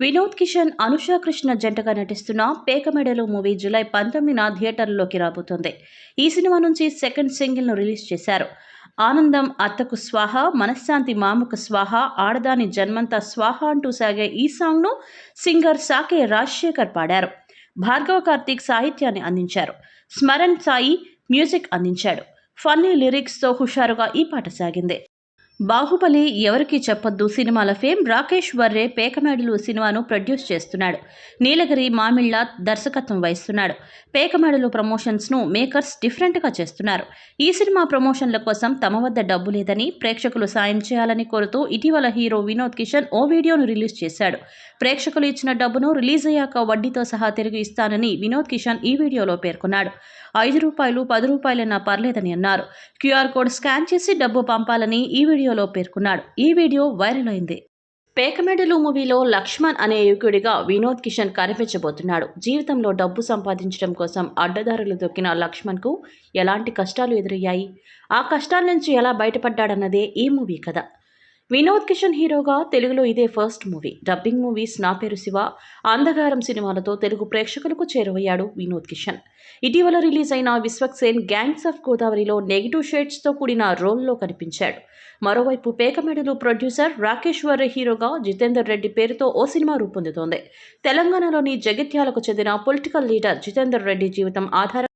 వినోద్ కిషన్ అనుషా కృష్ణ జంటగా నటిస్తున్న పేకమెడలు movie July పంతొమ్మిదిన థియేటర్లలోకి రాబోతుంది. ఈ సినిమా నుంచి సెకండ్ సింగిల్ను రిలీజ్ చేశారు. ఆనందం అత్తకు స్వాహ మనశ్శాంతి మామకు స్వాహ ఆడదాని జన్మంతా స్వాహ అంటూ సాగే ఈ సాంగ్ను సింగర్ సాకే రాజశేఖర్ పాడారు. భార్గవ కార్తీక్ సాహిత్యాన్ని అందించారు. స్మరణ్ సాయి మ్యూజిక్ అందించాడు. ఫన్నీ లిరిక్స్తో హుషారుగా ఈ పాట సాగింది. బాహుబలి ఎవరికి చెప్పొద్దు సినిమాల ఫేమ్ రాకేష్ వర్రే పేకమేడలు సినిమాను ప్రొడ్యూస్ చేస్తున్నాడు. నీలగిరి మామిళ్ళ దర్శకత్వం వహిస్తున్నాడు. పేకమేడలు ప్రమోషన్స్ను మేకర్స్ డిఫరెంట్గా చేస్తున్నారు. ఈ సినిమా ప్రమోషన్ల కోసం తమ వద్ద డబ్బు లేదని ప్రేక్షకులు సాయం చేయాలని కోరుతూ ఇటీవల హీరో వినోద్ కిషన్ ఓ వీడియోను రిలీజ్ చేశాడు. ప్రేక్షకులు ఇచ్చిన డబ్బును రిలీజ్ అయ్యాక వడ్డీతో సహా తిరిగి ఇస్తానని వినోద్ కిషన్ ఈ వీడియోలో పేర్కొన్నాడు. ఐదు రూపాయలు పది రూపాయలైనా పర్లేదని అన్నారు. క్యూఆర్ కోడ్ స్కాన్ చేసి డబ్బు పంపాలని ఈ వీడియోలో పేర్కొన్నాడు. ఈ వీడియో వైరల్ అయింది. పేకమెడలు మూవీలో లక్ష్మణ్ అనే యువకుడిగా వినోద్ కిషన్ కనిపించబోతున్నాడు. జీవితంలో డబ్బు సంపాదించడం కోసం అడ్డదారులు దొక్కిన లక్ష్మణ్కు ఎలాంటి కష్టాలు ఎదురయ్యాయి? ఆ కష్టాల నుంచి ఎలా బయటపడ్డాడన్నదే ఈ మూవీ కథ. వినోద్ కిషన్ హీరోగా తెలుగులో ఇదే ఫస్ట్ మూవీ. డబ్బింగ్ మూవీస్ నా పేరు శివ. అంధకారం సినిమాలతో తెలుగు ప్రేక్షకులకు చేరువయ్యాడు వినోద్ కిషన్. ఇటీవల రిలీజ్ అయిన విశ్వక్సేన్ గ్యాంగ్స్ ఆఫ్ గోదావరిలో నెగిటివ్ షేడ్స్తో కూడిన రోల్లో కనిపించాడు. మరోవైపు పేకమెడలు ప్రొడ్యూసర్ రాకేష్ హీరోగా జితేందర్ రెడ్డి పేరుతో ఓ సినిమా రూపొందుతోంది. తెలంగాణలోని జగిత్యాలకు చెందిన పొలిటికల్ లీడర్ జితేందర్ రెడ్డి జీవితం ఆధారం